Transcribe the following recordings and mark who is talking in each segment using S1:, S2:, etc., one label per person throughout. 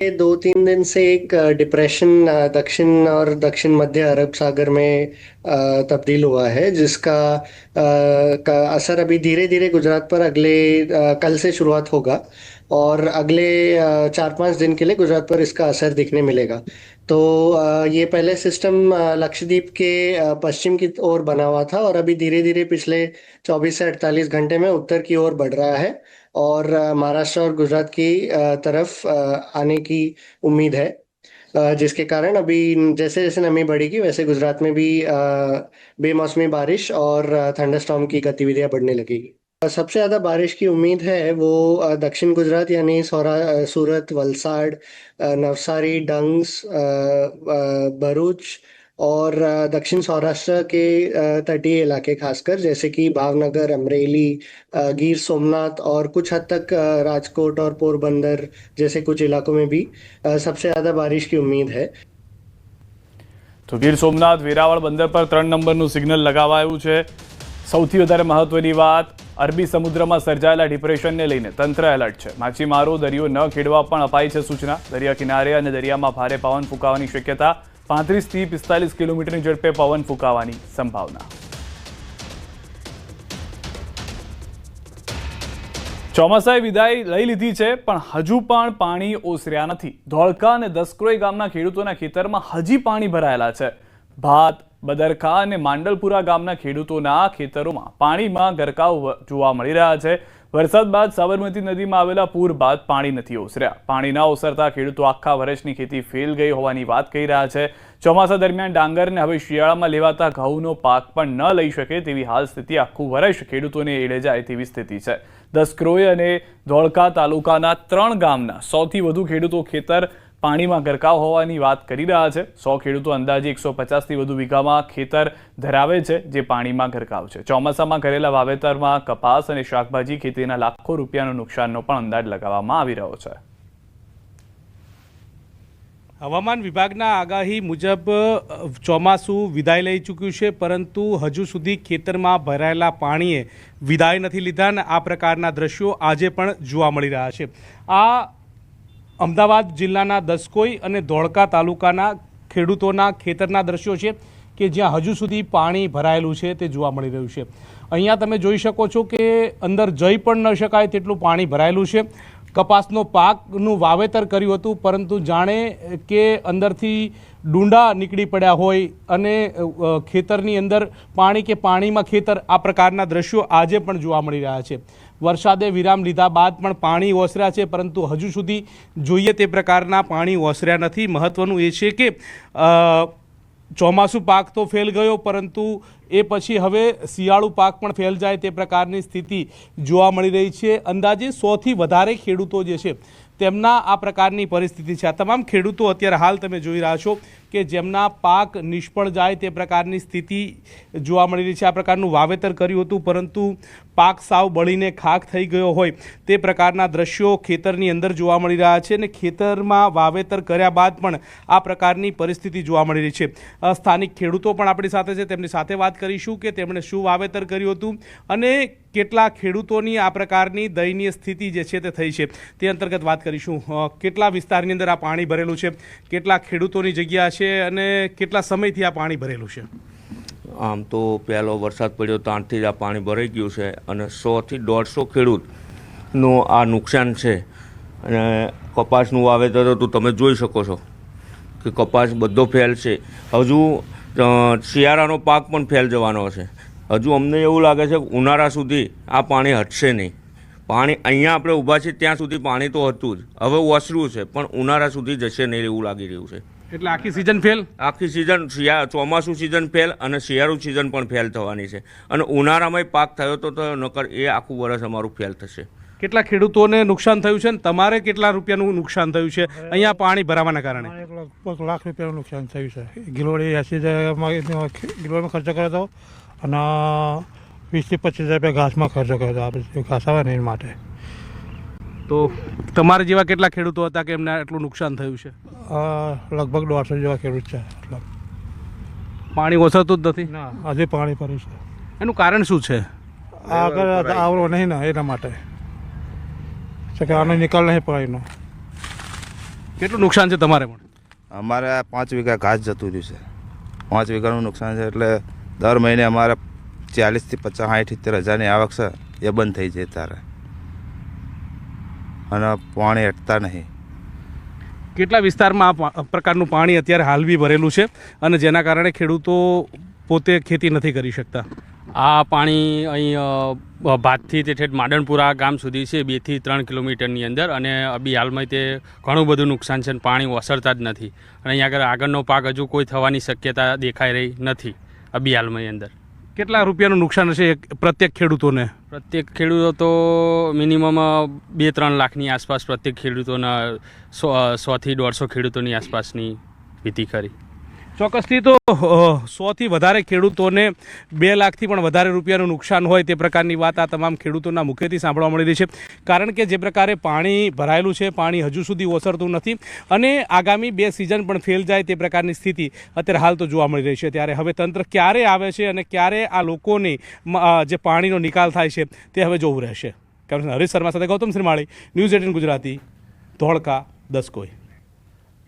S1: दो तीन दिन से एक डिप्रेशन दक्षिण और दक्षिण मध्य अरब सागर में तब्दील हुआ है, जिसका का असर अभी धीरे धीरे गुजरात पर अगले कल से शुरुआत होगा और अगले चार पाँच दिन के लिए गुजरात पर इसका असर दिखने मिलेगा। तो ये पहले सिस्टम लक्षद्वीप के पश्चिम की ओर बना हुआ था और अभी धीरे धीरे पिछले 24 से 48 घंटे में उत्तर की ओर बढ़ रहा है। और महाराष्ट्र और गुजरात की तरफ़ आने की उम्मीद है। जिसके कारण अभी जैसे जैसे नमी बढ़ेगी, वैसे गुजरात में भी बेमौसमी बारिश और थंडरस्टॉर्म की गतिविधियाँ बढ़ने लगेगी। सबसे ज़्यादा बारिश की उम्मीद है वो दक्षिण गुजरात यानी सौरा सूरत, वलसाड नवसारी, डंग्स भरूच और अ, दक्षिण सौराष्ट्र के अ, तटीय इलाके खासकर जैसे कि भावनगर अमरेली अ, गिर सोमनाथ और कुछ हद तक अ, राजकोट और पोरबंदर जैसे कुछ इलाकों में भी अ, सबसे ज़्यादा बारिश की उम्मीद है
S2: તો ગીર સોમનાથ વેરાવળ બંદર પર ત્રણ નંબરનું સિગ્નલ લગાવાયું છે સૌથી વધારે મહત્વની વાત અરબી સમુદ્રમાં સર્જાયેલા ડિપ્રેશનને લઈને તંત્ર એલર્ટ છે માછીમારો દરિયો ન ખેડવા પણ અપાઈ છે સૂચના દરિયા કિનારે અને દરિયામાં ભારે પવન ફૂંકાવાની શક્યતા પાંત્રીસથી પિસ્તાલીસ કિલોમીટરની ઝડપે પવન ફૂંકાવાની સંભાવના. ચોમાસાએ વિદાય લઈ લીધી છે, પણ હજુ પણ પાણી ઓસર્યા નથી. ધોળકા અને દસક્રોઈ ગામના ખેડૂતોના ખેતરમાં હજી પાણી ભરાયેલા છે. ભાત, બદરખા અને માંડલપુરા ગામના ખેડૂતોના ખેતરોમાં પાણીમાં ગરકાવ જોવા મળી રહ્યા છે. વરસાદ બાદ સાબરમતી નદીમાં આવેલા પૂર બાદ પાણી નથી ઓસર્યા. પાણી ના ઓસરતા ખેડૂતો આખા વર્ષની ખેતી ફેલ ગઈ હોવાની વાત કહી રહ્યા છે. ચોમાસા દરમિયાન ડાંગરને હવે શિયાળામાં લેવાતા ઘઉંનો પાક પણ ન લઈ શકે તેવી હાલ સ્થિતિ આખું વર્ષ ખેડૂતોને એડે જાય તેવી સ્થિતિ છે. દસક્રોય અને ધોળકા તાલુકાના ત્રણ ગામના સૌથી વધુ ખેડૂતો ખેતર પાણીમાં ગરકાવ હોવાની વાત કરી રહ્યા છે. સો ખેડૂતો અંદાજે એકસો પચાસથી વધુ વીઘામાં ખેતર ધરાવે છે જે પાણીમાં ગરકાવ છે. ચોમાસામાં કરેલા વાવેતરમાં કપાસ અને શાકભાજી ખેતીના લાખો રૂપિયાનું નુકસાનનો પણ અંદાજ લગાવવામાં આવી રહ્યો છે.
S3: હવામાન વિભાગના આગાહી મુજબ ચોમાસું વિદાય લઈ ચૂક્યું છે, પરંતુ હજુ સુધી ખેતરમાં ભરાયેલા પાણીએ વિદાય નથી લીધા અને આ પ્રકારના દ્રશ્યો આજે પણ જોવા મળી રહ્યા છે. આ અમદાવાદ જિલ્લાના દસકોઈ અને ધોળકા તાલુકાના ખેડૂતોના ખેતરના દ્રશ્યો છે કે જ્યાં હજુ સુધી પાણી ભરાયેલું છે તે જોવા મળી રહ્યું છે. અહીંયા તમે જોઈ શકો છો કે અંદર જઈ પણ ન શકાય તેટલું પાણી ભરાયેલું છે. કપાસનો પાકનું વાવેતર કર્યું હતું, પરંતુ જાણે કે અંદરથી ડુંડા નીકળી પડ્યા હોય અને ખેતરની અંદર પાણી કે પાણીમાં ખેતર આ પ્રકારના દ્રશ્યો આજે પણ જોવા મળી રહ્યા છે. વરસાદે વિરામ લીધા બાદ પણ પાણી ઓસર્યા છે, પરંતુ હજુ સુધી જોઈએ તે પ્રકારના પાણી ઓસર્યા નથી. મહત્વનું એ છે કે ચોમાસું પાક તો ફેલ ગયો, પરંતુ એ પછી હવે શિયાળુ પાક પણ ફેલ જાય તે પ્રકારની સ્થિતિ જોવા મળી રહી છે. અંદાજે સોથી વધારે ખેડૂતો જે છે, તેમના આ પ્રકારની પરિસ્થિતિ છે. આ તમામ ખેડૂતો અત્યારે હાલ તમે જોઈ રહ્યા છો. કે જેમના પાક નિષ્ફળ જાય તે પ્રકારની સ્થિતિ જોવા મળી રહી છે. આ પ્રકારનું વાવેતર કર્યું હતું, પરંતુ પાક સાવ બળીને ખાક થઈ ગયો હોય તે પ્રકારના દ્રશ્યો ખેતરની અંદર જોવા મળી રહ્યા છે અને ખેતરમાં વાવેતર કર્યા બાદ પણ આ પ્રકારની પરિસ્થિતિ જોવા મળી રહી છે. સ્થાનિક ખેડૂતો પણ આપણી સાથે છે. તેમની સાથે વાત કરીશું કે તેમણે શું વાવેતર કર્યું હતું અને કેટલા ખેડૂતોની આ પ્રકારની દયનીય સ્થિતિ જે છે તે થઈ છે તે અંતર્ગત વાત કરીશું. કેટલા વિસ્તારની અંદર આ પાણી ભરેલું છે? કેટલા ખેડૂતોની જગ્યા છે? અને કેટલા સમયથી આ પાણી ભરેલું છે?
S4: આમ તો પહેલો વરસાદ પડ્યો ત્યાંથી જ આ પાણી ભરાઈ ગયું છે અને સોથી દોઢસો ખેડૂતનું આ નુકસાન છે. અને કપાસનું વાવેતર હતું, તમે જોઈ શકો છો કે કપાસ બધો ફેલ છે. હજુ શિયાળાનો પાક પણ ફેલ જવાનો છે. હજુ અમને એવું લાગે છે કે ઉનાળા સુધી આ પાણી હટશે નહીં. પાણી અહીંયા આપણે ઊભા છીએ, ત્યાં સુધી પાણી તો હતું જ. હવે ઓસરું છે, પણ ઉનાળા સુધી જશે નહીં એવું લાગી રહ્યું છે.
S3: એટલે આખી સિઝન ફેલ
S4: આખી સિઝન ચોમાસું સિઝન ફેલ અને શિયાળુ સિઝન પણ ફેલ થવાની છે. અને ઉનાળામાં પાક થયો તો તો નકર એ આખું વર્ષ અમારું ફેલ થશે.
S3: કેટલા ખેડૂતોને નુકસાન થયું છે અને તમારે કેટલા રૂપિયાનું નુકસાન થયું છે? અહીંયા પાણી ભરાવાના કારણે.
S5: એક લગભગ લાખ રૂપિયાનું નુકસાન થયું છે. ગિલોડી એસી હજારમાં ગિલોડીમાં ખર્ચો કર્યો હતો. અને વીસથી પચીસ હજાર રૂપિયા ઘાસમાં ખર્ચો કર્યો હતો. આપણે ઘાસ આવે ને એ માટે.
S3: તો તમારા જેવા કેટલા ખેડૂતો હતા કે એમને આટલું નુકસાન થયું છે?
S5: લગભગ દોઢસો જેવા ખેડૂત છે.
S3: પાણી ઓસરતું જ નથી?
S5: હજી પાણી ભર્યું છે.
S3: એનું કારણ શું છે?
S5: આગળ આવરો નહીં ને એના માટે. છે કે આનો નિકાલ નહીં પાણીનો
S3: કેટલું નુકસાન છે તમારે પણ?
S6: અમારે પાંચ વીઘા ઘાસ જતું રહ્યું છે. પાંચ વીઘાનું નુકસાન છે એટલે દર મહિને અમારે ચાલીસથી પચાસ સાઠ સિત્તેર હજારની આવક છે એ બંધ થઈ જાય તારે. અને પાણી અટતા નહીં.
S3: કેટલા વિસ્તારમાં આ પ્રકારનું પાણી અત્યારે હાલ બી ભરેલું છે અને જેના કારણે ખેડૂતો પોતે ખેતી નથી કરી શકતા?
S7: આ પાણી અહીં ભાતથી તે ઠેઠ માડણપુરા ગામ સુધી છે બેથી ત્રણ કિલોમીટરની અંદર અને અબી હાલમાં તે ઘણું બધું નુકસાન છે અને પાણી ઓસરતા જ નથી. અને અહીંયા આગળ આગળનો પાક હજુ કોઈ થવાની શક્યતા દેખાઈ રહી નથી અબી હાલમાં અંદર.
S3: કેટલા રૂપિયાનું નુકસાન હશે એક પ્રત્યેક ખેડૂતોને?
S7: પ્રત્યેક ખેડૂતો તો મિનિમમ બે ત્રણ લાખની આસપાસ પ્રત્યેક ખેડૂતોના સો સોથી દોઢસો ખેડૂતોની આસપાસની વિધિ કરી.
S3: ચોક્કસથી તો સોથી વધારે ખેડૂતોને બે લાખથી પણ વધારે રૂપિયાનું નુકસાન હોય તે પ્રકારની વાત આ તમામ ખેડૂતોના મુખેથી સાંભળવા મળી રહી છે. કારણ કે જે પ્રકારે પાણી ભરાયેલું છે, પાણી હજુ સુધી ઓસરતું નથી અને આગામી બે સિઝન પણ ફેલ જાય તે પ્રકારની સ્થિતિ અત્યારે હાલ તો જોવા મળી રહી છે. ત્યારે હવે તંત્ર ક્યારે આવે છે અને ક્યારે આ લોકોને જે પાણીનો નિકાલ થાય છે તે હવે જોવું રહેશે. કારણ હરીશ શર્મા સાથે ગૌતમ શ્રીમાળી, ન્યૂઝ એટીન ગુજરાતી, ધોળકા, દસકોઈ.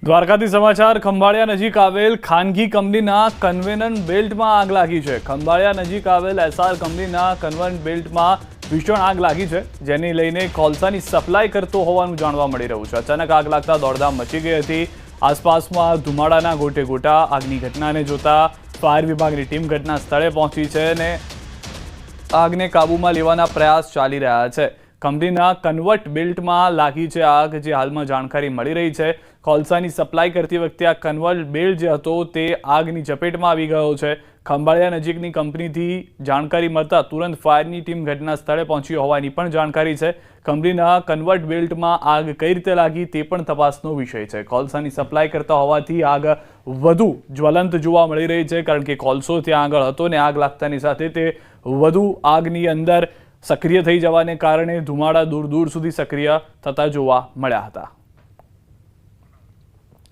S2: દ્વારકાથી સમાચાર, ખંભાળિયા નજીક આવેલ ખાનગી કંપનીના કન્વેનન બેલ્ટમાં આગ લાગી છે. ખંભાળિયા નજીક આવેલ એસઆર કંપનીના કન્વન બેલ્ટમાં ભીષણ આગ લાગી છે, જેને લઈને કોલસાની સપ્લાય કરતો હોવાનું જાણવા મળી રહ્યું છે. અચાનક આગ લાગતા દોડધામ મચી ગઈ હતી. આસપાસમાં ધુમાડાના ગોટે ગોટા આગની ઘટનાને જોતા ફાયર વિભાગની ટીમ ઘટના સ્થળે પહોંચી છે અને આગને કાબૂમાં લેવાના પ્રયાસ ચાલી રહ્યા છે. કંપનીના કન્વર્ટ બેલ્ટમાં લાગી છે આગ, જે હાલમાં જાણકારી મળી રહી છે. કોલસાની સપ્લાય કરતી વખતે આ કન્વર્ટ બેલ્ટ જે હતો તે આગની ઝપેટમાં આવી ગયો છે. ખંભાળિયા નજીકની કંપનીથી જાણકારી મળતા તુરંત ફાયરની ટીમ ઘટના સ્થળે પહોંચી હોવાની પણ જાણકારી છે. કંપનીના કન્વર્ટ બેલ્ટમાં આગ કઈ રીતે લાગી તે પણ તપાસનો વિષય છે. કોલસાની સપ્લાય કરતા હોવાથી આગ વધુ જ્વલંત જોવા મળી રહી છે, કારણ કે કોલસો ત્યાં આગળ હતો ને આગ લાગતાની સાથે તે વધુ આગની અંદર સક્રિય થઈ જવાને કારણે ધુમાડા દૂર દૂર સુધી સક્રિય થતા જોવા મળ્યા હતા.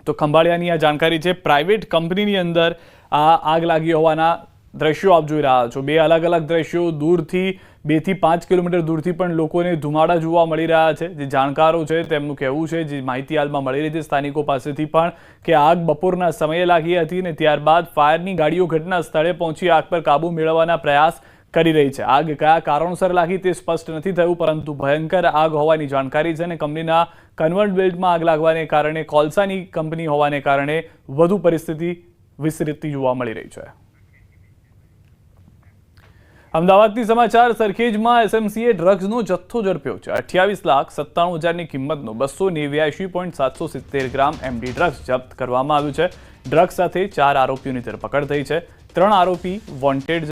S2: તો ખંભાળિયાની આ જાણકારી છે, પ્રાઇવેટ કંપનીની અંદર આ આગ લાગી હોવાના દ્રશ્યો આપ જોઈ રહ્યા છો. બે અલગ અલગ દ્રશ્યો દૂરથી બેથી પાંચ કિલોમીટર દૂરથી પણ લોકોને ધુમાડા જોવા મળી રહ્યા છે. જે જાણકારો છે, તેમનું કહેવું છે, જે માહિતી હાલમાં મળી રહી છે, સ્થાનિકો પાસેથી પણ કે આગ બપોરના સમયે લાગી હતી ને ત્યારબાદ ફાયરની ગાડીઓ ઘટના સ્થળે પહોંચી આગ પર કાબુ મેળવવાના પ્રયાસ કરી રહી છે. આગ કયા કારણોસર લાગી તે સ્પષ્ટ નથી થયું, પરંતુ ભયંકર આગ હોવાની જાણકારી છે અને કંપનીના કન્વર્ટ બિલ્ડમાં આગ લાગવાને કારણે, કોલસાની કંપની હોવાને કારણે વધુ પરિસ્થિતિ વિસ્તૃતી જોવા મળી રહી છે. અમદાવાદથી સમાચાર, સરખેજમાં એસએમસીએ ડ્રગ્સનો જથ્થો ઝડપ્યો છે. અઠ્યાવીસ લાખ સત્તાણું હજારની કિંમતનો બસો નેવ્યાસી પોઈન્ટ સાતસો સિત્તેર ગ્રામ એમડી ડ્રગ્સ જપ્ત કરવામાં આવ્યું છે. ડ્રગ્સ સાથે ચાર આરોપીઓની ધરપકડ થઈ છે. ત્રણ આરોપી વોન્ટેડ